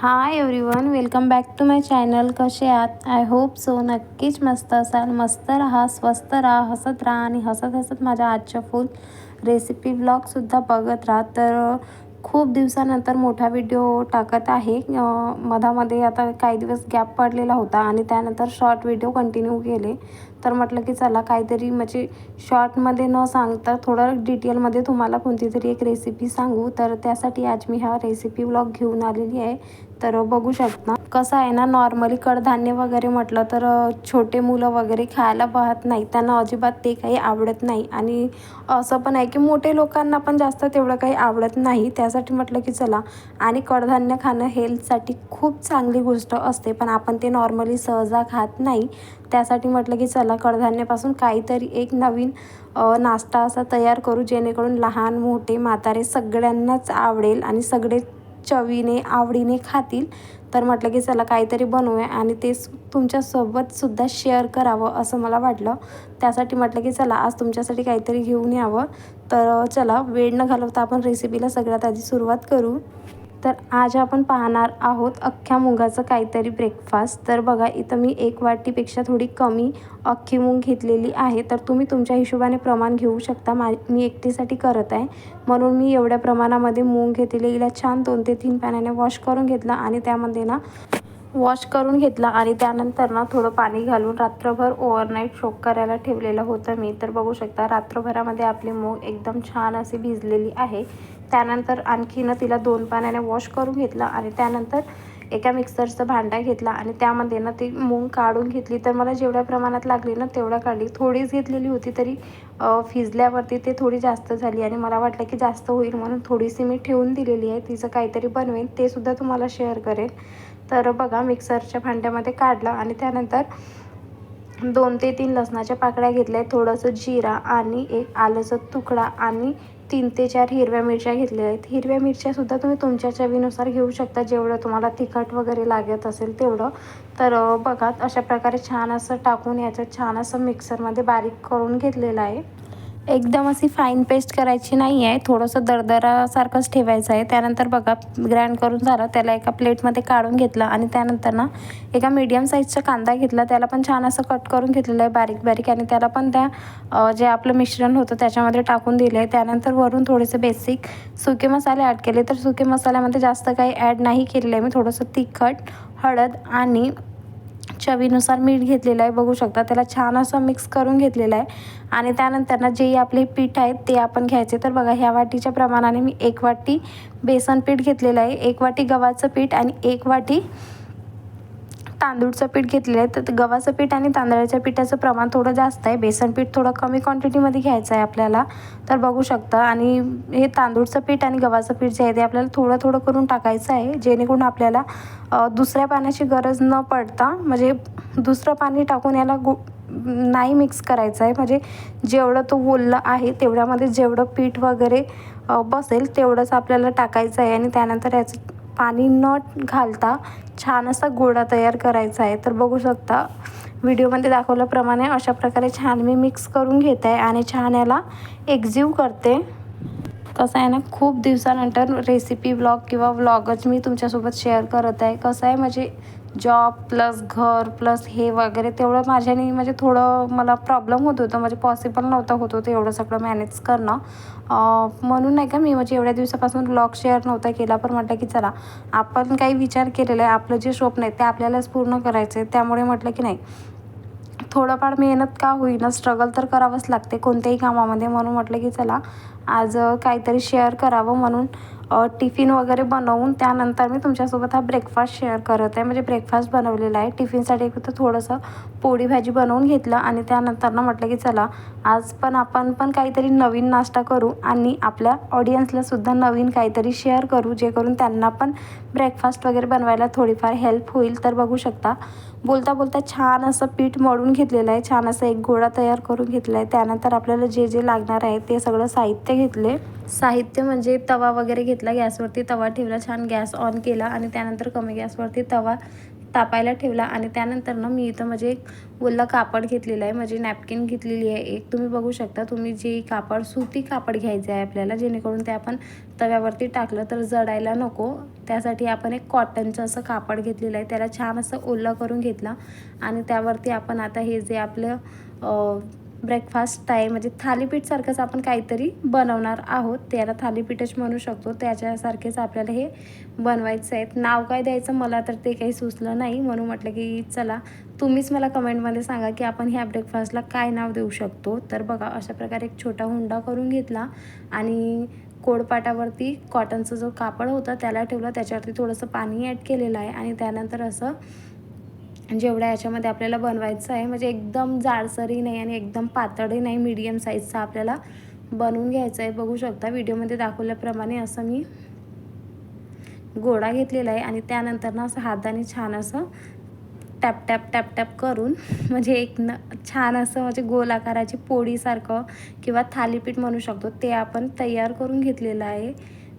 Hi everyone welcome back to my channel कसे आहात? I hope so नक्कीच मस्त असाल. मस्त राहा स्वस्त राहा हसत राहा आणि हसत हसत माझ्या आजच्या फुल रेसिपी ब्लॉगसुद्धा बघत राहा. तर खूप दिवसानंतर मोठा व्हिडिओ टाकत आहे. मधामध्ये आता काही दिवस गॅप पडलेला होता आणि त्यानंतर शॉर्ट व्हिडिओ कंटिन्यू केले. तर म्हटलं की चला काहीतरी म्हणजे शॉर्टमध्ये न सांगता थोडं डिटेलमध्ये तुम्हाला कोणती तरी एक रेसिपी सांगू. तर त्यासाठी आज मी हा रेसिपी ब्लॉग घेऊन आलेली आहे. तर बघू शकता. कसं आहे ना नॉर्मली कडधान्य वगैरे म्हटलं तर छोटे मुलं वगैरे खायला पाहत नाही. त्यांना अजिबात ते काही आवडत नाही. आणि असं पण आहे की मोठे लोकांना पण जास्त तेवढं काही आवडत नाही. त्यासाठी म्हटलं की चला आणि कडधान्य खाणं हेल्थसाठी खूप चांगली गोष्ट असते. पण आपण ते नॉर्मली सहजा खात नाही. त्यासाठी म्हटलं की चला कडधान्यापासून काहीतरी एक नवीन नाश्ता असा तयार करू जेणेकरून लहान मोठे म्हातारे सगळ्यांनाच आवडेल आणि सगळे चवीने आवडीने खातील. तर म्हटलं की चला काहीतरी बनवूया आणि ते सु- तुमच्यासोबतसुद्धा शेअर करावं असं मला वाटलं. त्यासाठी म्हटलं की चला आज तुमच्यासाठी काहीतरी घेऊन यावं. तर चला वेळ न घालवता आपण रेसिपीला सगळ्यात आधी सुरुवात करू. तर आज आपण पाहणार आहोत अख्ख्या मुगाचं काहीतरी ब्रेकफास्ट तर बघा इथं मी एक वाटीपेक्षा थोडी कमी अख्खी मूग घेतलेली आहे. तर तुम्ही तुमच्या हिशोबाने प्रमाण घेऊ शकता. मा मी एकटीसाठी करत आहे. म्हणून मी एवढ्या प्रमाणामध्ये मूग घेतलेली. हिला छान दोन ते तीन पाण्याने वॉश करून घेतला आणि त्यामध्ये ना वॉश करून घेतला आणि त्यानंतर ना थोडं पाणी घालून रात्रभर ओव्हरनाईट शोक करायला ठेवलेलं होतं मी. तर बघू शकता रात्रभरामध्ये आपली मूग एकदम छान अशी भिजलेली आहे. त्यानंतर आणखीनं तिला दोन पाण्याने वॉश करून घेतलं आणि त्यानंतर एका मिक्सरचं भांडा घेतला आणि त्यामध्ये ना ती मूग काढून घेतली. तर मला जेवढ्या प्रमाणात लागली ना तेवढ्या काढली. थोडीच घेतलेली होती तरी फिजल्यावरती ते थोडी जास्त झाली आणि मला वाटलं की जास्त होईल म्हणून थोडीशी मी ठेवून दिलेली आहे. तिचं काहीतरी बनवेन ते सुद्धा तुम्हाला शेअर करेन. तर बघा मिक्सरच्या भांड्यामध्ये काढलं आणि त्यानंतर दोन ते तीन लसणाच्या पाकळ्या घेतल्या. थोडंसं जिरा आणि एक आलंचा तुकडा आणि तीन ते चार हिरव्या मिरच्या घेतल्या आहेत. हिरव्या मिरच्यासुद्धा तुम्ही तुमच्या चवीनुसार घेऊ शकता. जेवढं तुम्हाला तिखट वगैरे लागत असेल तेवढं. तर बघा अशा प्रकारे छान असं टाकून याचं छान असं मिक्सरमध्ये बारीक करून घेतलेलं आहे. एकदम अशी फाईन पेस्ट करायची नाही आहे थोडंसं दरदरासारखंच ठेवायचं आहे. त्यानंतर बघा ग्रँड करून झालं त्याला एका प्लेटमध्ये काढून घेतलं आणि त्यानंतर ना एका मीडियम साईजचा कांदा घेतला. त्याला पण छान असं कट करून घेतलेलं आहे बारीक बारीक आणि त्याला पण त्या जे आपलं मिश्रण होतं त्याच्यामध्ये टाकून दिलं आहे त्यानंतर वरून थोडेसे बेसिक सुके मसाले ॲड केले. तर सुके मसाल्यामध्ये जास्त काही ॲड नाही केलेलं आहे. मी थोडंसं तिखट हळद आणि चवीनुसार मीठ घेतलेलं आहे. बघू शकता त्याला छान असं मिक्स करून घेतलेलं आहे. आणि त्यानंतर ना जे आपले पीठ आहेत ते आपण घ्यायचे. तर बघा ह्या वाटीच्या प्रमाणाने मी एक वाटी बेसन पीठ घेतलेलं आहे. एक वाटी गव्हाचं पीठ आणि एक वाटी तांदूळचं पीठ घेतलेलं आहे. तर गव्हाचं पीठ आणि तांदळाच्या पिठाचं प्रमाण थोडं जास्त आहे. बेसन पीठ थोडं कमी क्वांटिटीमध्ये घ्यायचं आहे आपल्याला. तर बघू शकता. आणि हे तांदूळचं पीठ आणि गव्हाचं पीठ जे आहे ते आपल्याला थोडं थोडं करून टाकायचं आहे. जेणेकरून आपल्याला दुसऱ्या पाण्याची गरज न पडता म्हणजे दुसरं पाणी टाकून याला गु नाही मिक्स करायचं आहे. म्हणजे जेवढं तो ओललं आहे तेवढ्यामध्ये जेवढं पीठ वगैरे बसेल तेवढंच आपल्याला टाकायचं आहे. आणि त्यानंतर याचं पाणी न घालता छान असा गोळा तयार करायचा आहे. तर बघू शकता व्हिडिओमध्ये दाखवल्याप्रमाणे अशा प्रकारे छान मी मिक्स करून घेत आहे आणि छान याला एक्झ्यू करते. कसं आहे ना खूप दिवसानंतर रेसिपी व्लॉग किंवा व्लॉगच मी तुमच्यासोबत शेअर करत आहे. कसं आहे म्हणजे जॉब प्लस घर प्लस हे वगैरे तेवढं माझ्याने म्हणजे थोडं मला प्रॉब्लेम होत होतं. म्हणजे पॉसिबल नव्हतं होत होतं एवढं सगळं मॅनेज करणं. म्हणून नाही का मी म्हणजे एवढ्या दिवसापासून ब्लॉग शेअर नव्हता केला. पण म्हटलं की चला आपण काही विचार केलेला आहे आपलं जे स्वप्न आहे ते आपल्यालाच पूर्ण करायचं आहे त्यामुळे म्हटलं की नाही थोडंफार मेहनत का होईना स्ट्रगल तर करावंच लागते कोणत्याही कामामध्ये. म्हणून म्हटलं की चला आज काहीतरी शेअर करावं म्हणून. टिफिन वगैरे बनवून त्यानंतर मी तुमच्यासोबत हा ब्रेकफास्ट शेअर करत आहे. म्हणजे ब्रेकफास्ट बनवलेला आहे. टिफिनसाठी तर थोडंसं पोळी भाजी बनवून घेतलं आणि त्यानंतर ना म्हटलं की चला आज पण आपण पण काहीतरी नवीन नाश्ता करू आणि आपल्या ऑडियन्सलासुद्धा नवीन काहीतरी शेअर करू जे करून त्यांना पण ब्रेकफास्ट वगैरे बनवायला थोडीफार हेल्प होईल. तर बघू शकता. बोलता बोलता छान असं पीठ मळून घेतलेलं आहे. छान असं एक गोळा तयार करून घेतला आहे. त्यानंतर आपल्याला जे जे लागणार आहे ते सगळं साहित्य घेतले. साहित्य म्हणजे तवा वगैरे घेतला गॅसवरती तवा ठेवला छान गॅस ऑन केला आणि त्यानंतर कमी गॅसवरती तवा तापायला ठेवला आणि त्यानंतर ना मी इथं म्हणजे एक ओला कापड घेतलेला आहे म्हणजे नॅपकिन घेतलेली आहे एक. तुम्ही बघू शकता तुम्ही जे कापड सुती कापड घ्यायचे आहे आपल्याला जेणेकरून ते आपण तव्यावरती टाकलं तर जडायला नको. त्यासाठी आपण एक कॉटनचं असं कापड घेतलेलं आहे त्याला छान असं ओलं करून घेतला आणि त्यावरती आपण आता हे जे आपलं ब्रेकफास्ट आहे म्हणजे थालीपीठसारखंच आपण काहीतरी बनवणार आहोत. त्याला थालीपीठच म्हणू शकतो. त्याच्यासारखेच आपल्याला हे बनवायचं आहे. नाव काय द्यायचं मला तर ते काही सुचलं नाही. म्हणून म्हटलं की चला तुम्हीच मला कमेंटमध्ये सांगा की आपण ह्या ब्रेकफास्टला काय नाव देऊ शकतो. तर बघा अशा प्रकारे एक छोटा हुंडा करून घेतला आणि कोडपाटावरती कॉटनचं जो कापड होतं त्याला ठेवलं. त्याच्यावरती थोडंसं पाणी ॲड केलेलं आहे आणि त्यानंतर असं जेवढ्या याच्यामध्ये आपल्याला बनवायचं आहे म्हणजे एकदम जाडसरही नाही आणि एकदम पातळही नाही मीडियम साईजचा आपल्याला बनवून घ्यायचं आहे. बघू शकता व्हिडिओमध्ये दाखवल्याप्रमाणे असं मी गोळा घेतलेला आहे आणि त्यानंतर ना असं हाताने छान असं टॅप टॅप टॅप टॅप करून म्हणजे एक न छान असं म्हणजे गोल आकाराची पोळीसारखं किंवा थालीपीठ म्हणू शकतो ते आपण तयार करून घेतलेलं आहे.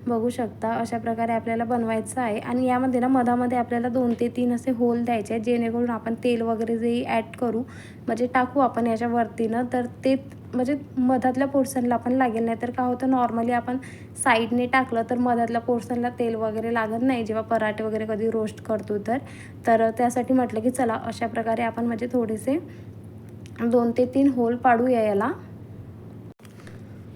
बघू शकता अशा प्रकारे आपल्याला बनवायचं आहे. आणि यामध्ये ना मधामध्ये आपल्याला दोन ते तीन असे होल द्यायचे आहेत जेणेकरून आपण तेल वगैरे जे ॲड करू म्हणजे टाकू आपण याच्यावरतीनं तर ते म्हणजे मधातल्या पोर्शनला पण लागेल. नाही तर काय होतं नॉर्मली आपण साईडने टाकलं तर मधातल्या पोर्शनला तेल वगैरे लागत नाही. जेव्हा पराठे वगैरे कधी रोस्ट करतो तर तर त्यासाठी म्हटलं की चला अशा प्रकारे आपण म्हणजे थोडेसे दोन ते तीन होल पाडूया याला.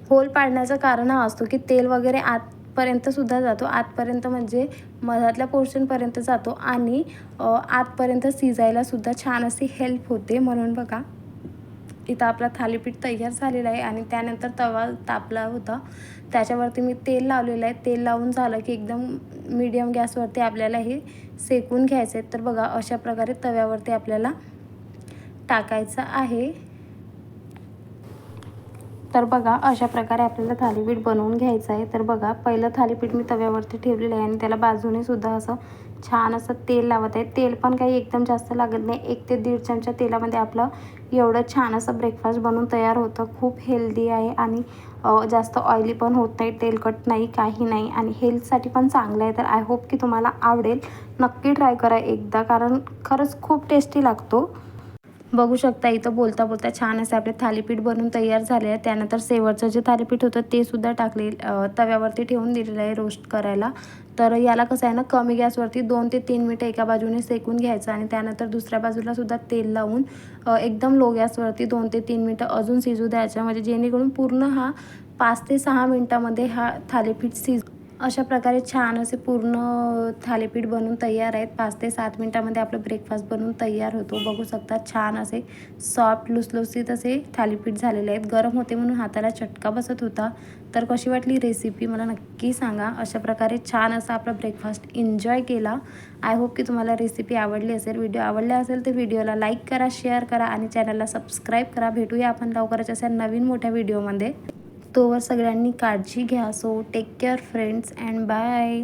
होल पाडण्याचं कारण हा असतो की तेल वगैरे आत पर्यंतसुद्धा जातो. आतपर्यंत म्हणजे मधातल्या पोर्शनपर्यंत जातो आणि आतपर्यंत शिजायलासुद्धा छान अशी हेल्प होते. म्हणून बघा इथं आपला थालीपीठ तयार झालेला आहे आणि त्यानंतर तवा तापला होता. त्याच्यावरती मी तेल लावलेलं आहे. तेल लावून झालं की एकदम मीडियम गॅसवरती आपल्याला हे सेकून घ्यायचं आहे तर बघा अशा प्रकारे तव्यावरती आपल्याला टाकायचं आहे. तर बघा अशा प्रकारे आपल्याला थालीपीठ बनवून घ्यायचं आहे. तर बघा पहिलं थालीपीठ मी तव्यावरती ठेवलेलं आहे आणि त्याला बाजूने सुद्धा असं छान असं तेल लावत आहे. तेल पण काही एकदम जास्त लागत नाही. एक ते दीड चमचा तेलामध्ये आपलं एवढं छान असं ब्रेकफास्ट बनवून तयार होतं. खूप हेल्दी आहे आणि जास्त ऑइली पण होत नाही तेलकट नाही काही नाही आणि हेल्थसाठी पण चांगलं आहे. तर आय होप की तुम्हाला आवडेल. नक्की ट्राय करा एकदा कारण खरंच खूप टेस्टी लागतो. बघू शकता इथं बोलता बोलता छान असे आपले थालीपीठ बनवून तयार झाले आहे त्यानंतर सेवरचं जे थालीपीठ होतं ते सुद्धा टाकले तव्यावरती ठेवून दिलेलं आहे रोस्ट करायला. तर याला कसं आहे ना कमी गॅसवरती दोन ते तीन मिनटं एका बाजूने सेकून घ्यायचं आणि त्यानंतर दुसऱ्या बाजूला सुद्धा तेल लावून एकदम लो गॅसवरती दोन ते तीन मिनटं अजून शिजू द्यायचं. म्हणजे जेणेकरून पूर्ण हा पाच ते सहा मिनटामध्ये हा थालीपीठ शिज अशा प्रकारे छान असे पूर्ण थालीपीठ बनवून तयार आहेत. पाच ते सात मिनटामध्ये आपलं ब्रेकफास्ट बनवून तयार होतो. बघू शकता छान असे सॉफ्ट लुसलुसीत असे थालीपीठ झालेले आहेत. गरम होते म्हणून हाताला चटका बसत होता. तर कशी वाटली रेसिपी मला नक्की सांगा. अशा प्रकारे छान असा आपला ब्रेकफास्ट एन्जॉय केला. आय होप की तुम्हाला रेसिपी आवडली असेल. व्हिडिओ आवडला असेल तर व्हिडिओला लाईक करा शेअर करा आणि चॅनलला सबस्क्राईब करा. भेटूया आपण लवकरच अशा नवीन मोठ्या व्हिडिओमध्ये तोवर सगळ्यांनी काळजी घ्या. So take care friends and bye